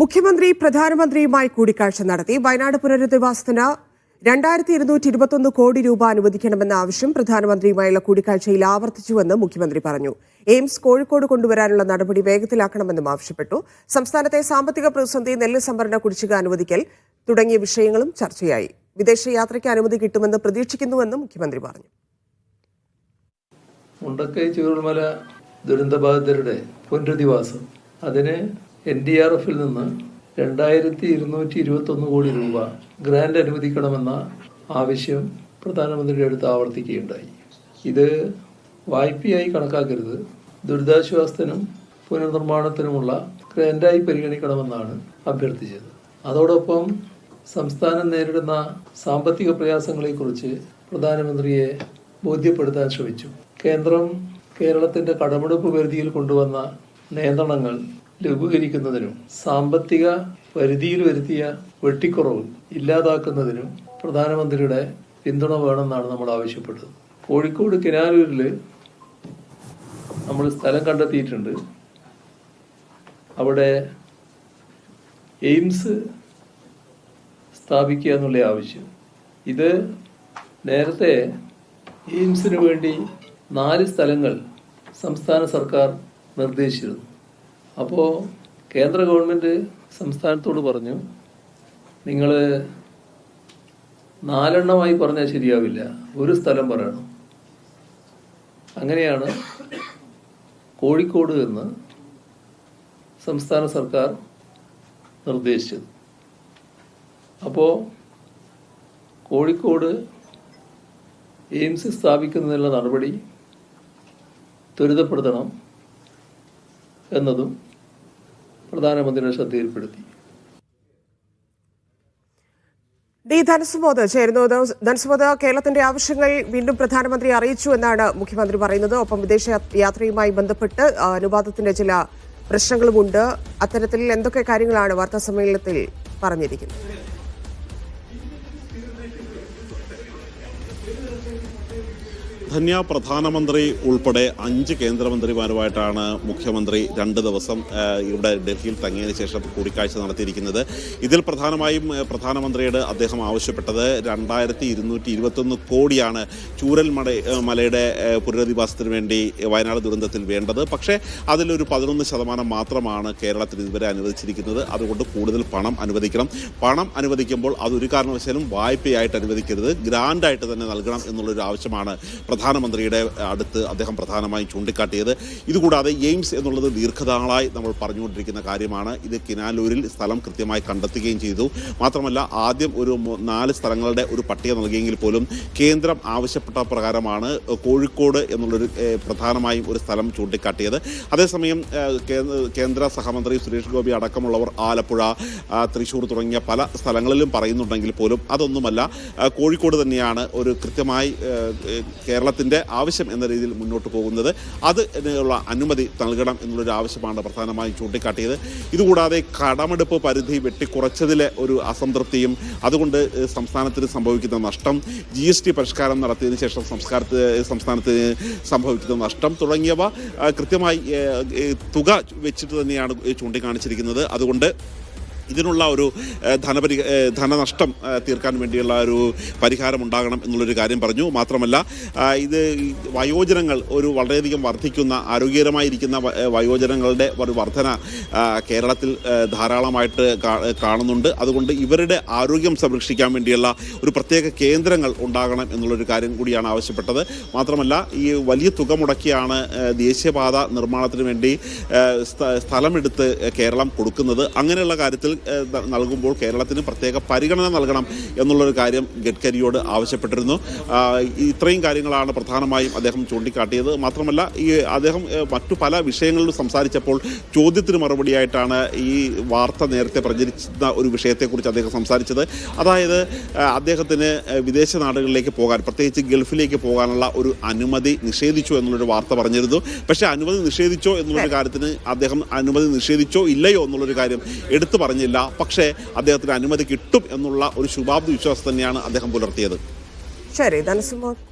മുഖ്യമന്ത്രി പ്രധാനമന്ത്രിയുമായി കൂടിക്കാഴ്ച നടത്തി. വയനാട് പുനരധിവാസത്തിന് രണ്ടായിരത്തി ഇരുന്നൂറ്റി ഇരുപത്തൊന്ന് കോടി രൂപ അനുവദിക്കണമെന്ന ആവശ്യം പ്രധാനമന്ത്രിയുമായുള്ള കൂടിക്കാഴ്ചയിൽ ആവർത്തിച്ചുവെന്ന് മുഖ്യമന്ത്രി പറഞ്ഞു. എയിംസ് കോഴിക്കോട് കൊണ്ടുവരാനുള്ള നടപടി വേഗത്തിലാക്കണമെന്നും ആവശ്യപ്പെട്ടു. സംസ്ഥാനത്തെ സാമ്പത്തിക പ്രതിസന്ധി നെല്ല് സംഭരണ കുടിശ്ശിക അനുവദിക്കൽ തുടങ്ങിയ വിഷയങ്ങളും ചർച്ചയായി. വിദേശയാത്രയ്ക്ക് അനുമതി കിട്ടുമെന്ന് പ്രതീക്ഷിക്കുന്നുവെന്നും മുഖ്യമന്ത്രി പറഞ്ഞു. മുണ്ടക്കൈ ചൂരൽമല ദുരന്തബാധിതരുടെ പുനരധിവാസം. അതിന് എൻ ഡി ആർ എഫിൽ നിന്ന് രണ്ടായിരത്തി ഇരുന്നൂറ്റി ഇരുപത്തൊന്ന് കോടി രൂപ ഗ്രാന്റ് അനുവദിക്കണമെന്ന ആവശ്യം പ്രധാനമന്ത്രിയുടെ അടുത്ത് ആവർത്തിക്കുകയുണ്ടായി. ഇത് വായ്പയായി കണക്കാക്കരുത് ദുരിതാശ്വാസത്തിനും പുനർനിർമ്മാണത്തിനുമുള്ള ഗ്രാൻഡായി പരിഗണിക്കണമെന്നാണ് അഭ്യർത്ഥിച്ചത്. അതോടൊപ്പം സംസ്ഥാനം നേരിടുന്ന സാമ്പത്തിക പ്രയാസങ്ങളെക്കുറിച്ച് പ്രധാനമന്ത്രിയെ ബോധ്യപ്പെടുത്താൻ ശ്രമിച്ചു. കേന്ദ്രം കേരളത്തിന്റെ കടമെടുപ്പ് പരിധിയിൽ കൊണ്ടുവന്ന നിയന്ത്രണങ്ങൾ ലഘൂകരിക്കുന്നതിനും സാമ്പത്തിക പരിധിയിൽ വരുത്തിയ വെട്ടിക്കുറവ് ഇല്ലാതാക്കുന്നതിനും പ്രധാനമന്ത്രിയുടെ പിന്തുണ വേണമെന്നാണ് നമ്മൾ ആവശ്യപ്പെട്ടത്. കോഴിക്കോട് കിനാലൂരിൽ നമ്മൾ സ്ഥലം കണ്ടെത്തിയിട്ടുണ്ട്. അവിടെ എയിംസ് സ്ഥാപിക്കുക എന്നുള്ള ആവശ്യം. ഇത് നേരത്തെ എയിംസിന് വേണ്ടി നാല് സ്ഥലങ്ങൾ സംസ്ഥാന സർക്കാർ നിർദ്ദേശിച്ചിരുന്നു. അപ്പോൾ കേന്ദ്ര ഗവൺമെന്റ് സംസ്ഥാനത്തോട് പറഞ്ഞു നിങ്ങൾ നാലെണ്ണമായി പറഞ്ഞാൽ ശരിയാവില്ല. ഒരു സ്ഥലം പറയണം. അങ്ങനെയാണ് കോഴിക്കോട് എന്ന് സംസ്ഥാന സർക്കാർ നിർദ്ദേശിച്ചത്. അപ്പോൾ കോഴിക്കോട് എയിംസ് സ്ഥാപിക്കുന്നതിനുള്ള നടപടി ത്വരിതപ്പെടുത്തണം. എന്നതും പ്രധാനമന്ത്രിയുടെ ശ്രദ്ധയിൽപ്പെടുത്തി. ഡി ധനസുബോധ് ചേരുന്നു. ധനസുബോധ കേരളത്തിന്റെ ആവശ്യങ്ങൾ വീണ്ടും പ്രധാനമന്ത്രി അറിയിച്ചു എന്നാണ് മുഖ്യമന്ത്രി പറയുന്നത്. ഒപ്പം വിദേശ യാത്രയുമായി ബന്ധപ്പെട്ട് അനുപാതത്തിന്റെ ചില പ്രശ്നങ്ങളുമുണ്ട്. അത്തരത്തിൽ എന്തൊക്കെ കാര്യങ്ങളാണ് വാർത്താ സമ്മേളനത്തിൽ പറഞ്ഞിരിക്കുന്നത്? ധന്യ പ്രധാനമന്ത്രി ഉൾപ്പെടെ അഞ്ച് കേന്ദ്രമന്ത്രിമാരുമായിട്ടാണ് മുഖ്യമന്ത്രി രണ്ട് ദിവസം ഇവിടെ ഡൽഹിയിൽ തങ്ങിയതിനു ശേഷം കൂടിക്കാഴ്ച നടത്തിയിരിക്കുന്നത്. ഇതിൽ പ്രധാനമായും പ്രധാനമന്ത്രിയുടെ അദ്ദേഹം ആവശ്യപ്പെട്ടത് രണ്ടായിരത്തി ഇരുന്നൂറ്റി ഇരുപത്തൊന്ന് കോടിയാണ് ചൂരൽ മട മലയുടെ പുനരധിവാസത്തിന് വേണ്ടി വയനാട് ദുരന്തത്തിൽ വേണ്ടത്. പക്ഷേ അതിലൊരു പതിനൊന്ന് ശതമാനം മാത്രമാണ് കേരളത്തിൽ ഇതുവരെ അനുവദിച്ചിരിക്കുന്നത്. അതുകൊണ്ട് കൂടുതൽ പണം അനുവദിക്കണം. പണം അനുവദിക്കുമ്പോൾ അതൊരു കാരണവശാലും വായ്പയായിട്ട് അനുവദിക്കരുത്. ഗ്രാൻഡായിട്ട് തന്നെ നൽകണം എന്നുള്ളൊരു ആവശ്യമാണ് പ്രധാനമന്ത്രിയുടെ അടുത്ത് അദ്ദേഹം പ്രധാനമായും ചൂണ്ടിക്കാട്ടിയത്. ഇതുകൂടാതെ എയിംസ് എന്നുള്ളത് ദീർഘനാളായി നമ്മൾ പറഞ്ഞുകൊണ്ടിരിക്കുന്ന കാര്യമാണ്. ഇത് കിനാലൂരിൽ സ്ഥലം കൃത്യമായി കണ്ടെത്തുകയും ചെയ്തു. മാത്രമല്ല ആദ്യം ഒരു നാല് സ്ഥലങ്ങളുടെ ഒരു പട്ടിക നൽകിയെങ്കിൽ പോലും കേന്ദ്രം ആവശ്യപ്പെട്ട പ്രകാരമാണ് കോഴിക്കോട് എന്നുള്ളൊരു പ്രധാനമായും ഒരു സ്ഥലം ചൂണ്ടിക്കാട്ടിയത്. അതേസമയം കേന്ദ്ര- സഹമന്ത്രി സുരേഷ് ഗോപി അടക്കമുള്ളവർ ആലപ്പുഴ തൃശ്ശൂർ തുടങ്ങിയ പല സ്ഥലങ്ങളിലും പറയുന്നുണ്ടെങ്കിൽ പോലും അതൊന്നുമല്ല കോഴിക്കോട് തന്നെയാണ് ഒരു കൃത്യമായി ഏഹ്, കേരളത്തിന്റെ ആവശ്യം എന്ന രീതിയിൽ മുന്നോട്ട് പോകുന്നത് അതിനുള്ള അനുമതി നൽകണം എന്നുള്ളൊരു ആവശ്യമാണ് പ്രധാനമായും ചൂണ്ടിക്കാട്ടിയത്. ഇതുകൂടാതെ കടമെടുപ്പ് പരിധി വെട്ടിക്കുറച്ചതിലെ ഒരു അസംതൃപ്തിയും അതുകൊണ്ട് സംസ്ഥാനത്തിന് സംഭവിക്കുന്ന നഷ്ടം ജി എസ് ടി പരിഷ്കാരം നടത്തിയതിന് ശേഷം സംസ്കാരത്തിന് സംസ്ഥാനത്തിന് സംഭവിക്കുന്ന നഷ്ടം തുടങ്ങിയവ കൃത്യമായി തുക വെച്ചിട്ട് തന്നെയാണ് ചൂണ്ടിക്കാണിച്ചിരിക്കുന്നത്. അതുകൊണ്ട് ഇതിനുള്ള ഒരു ധനപരി ധനനഷ്ടം തീർക്കാൻ വേണ്ടിയുള്ള ഒരു പരിഹാരം ഉണ്ടാകണം എന്നുള്ളൊരു കാര്യം പറഞ്ഞു. മാത്രമല്ല ഇത് വയോജനങ്ങൾ ഒരു വളരെയധികം വർദ്ധിക്കുന്ന ആരോഗ്യകരമായിരിക്കുന്ന വയോജനങ്ങളുടെ ഒരു വർധന കേരളത്തിൽ ധാരാളമായിട്ട് കാണുന്നുണ്ട്. അതുകൊണ്ട് ഇവരുടെ ആരോഗ്യം സംരക്ഷിക്കാൻ വേണ്ടിയുള്ള ഒരു പ്രത്യേക കേന്ദ്രങ്ങൾ ഉണ്ടാകണം എന്നുള്ളൊരു കാര്യം കൂടിയാണ് ആവശ്യപ്പെട്ടത്. മാത്രമല്ല ഈ വലിയ തുക മുടക്കിയാണ് ദേശീയപാത നിർമ്മാണത്തിന് വേണ്ടി സ്ഥലമെടുത്ത് കേരളം കൊടുക്കുന്നത്. അങ്ങനെയുള്ള കാര്യത്തിൽ നൽകുമ്പോൾ കേരളത്തിന് പ്രത്യേക പരിഗണന നൽകണം എന്നുള്ളൊരു കാര്യം ഗഡ്കരിയോട് ആവശ്യപ്പെട്ടിരുന്നു. ഇത്രയും കാര്യങ്ങളാണ് പ്രധാനമായും അദ്ദേഹം ചൂണ്ടിക്കാട്ടിയത്. മാത്രമല്ല ഈ അദ്ദേഹം മറ്റു പല വിഷയങ്ങളിലും സംസാരിച്ചപ്പോൾ ചോദ്യത്തിന് മറുപടിയായിട്ടാണ് ഈ വാർത്ത നേരത്തെ പ്രചരിച്ചിരുന്ന ഒരു വിഷയത്തെക്കുറിച്ച് അദ്ദേഹം സംസാരിച്ചത്. അതായത് അദ്ദേഹത്തിന് വിദേശ നാടുകളിലേക്ക് പോകാൻ പ്രത്യേകിച്ച് ഗൾഫിലേക്ക് പോകാനുള്ള ഒരു അനുമതി നിഷേധിച്ചു എന്നുള്ളൊരു വാർത്ത പറഞ്ഞിരുന്നു. പക്ഷേ അനുമതി നിഷേധിച്ചോ എന്നുള്ളൊരു കാര്യത്തിന് അദ്ദേഹം അനുമതി നിഷേധിച്ചോ ഇല്ലയോ എന്നുള്ളൊരു കാര്യം എടുത്തു പറഞ്ഞില്ല പക്ഷേ അദ്ദേഹത്തിന് അനുമതി കിട്ടും എന്നുള്ള ഒരു ശുഭാപ്തി വിശ്വാസം തന്നെയാണ് അദ്ദേഹം പുലർത്തിയത്. ശരി ധനസുബോധ്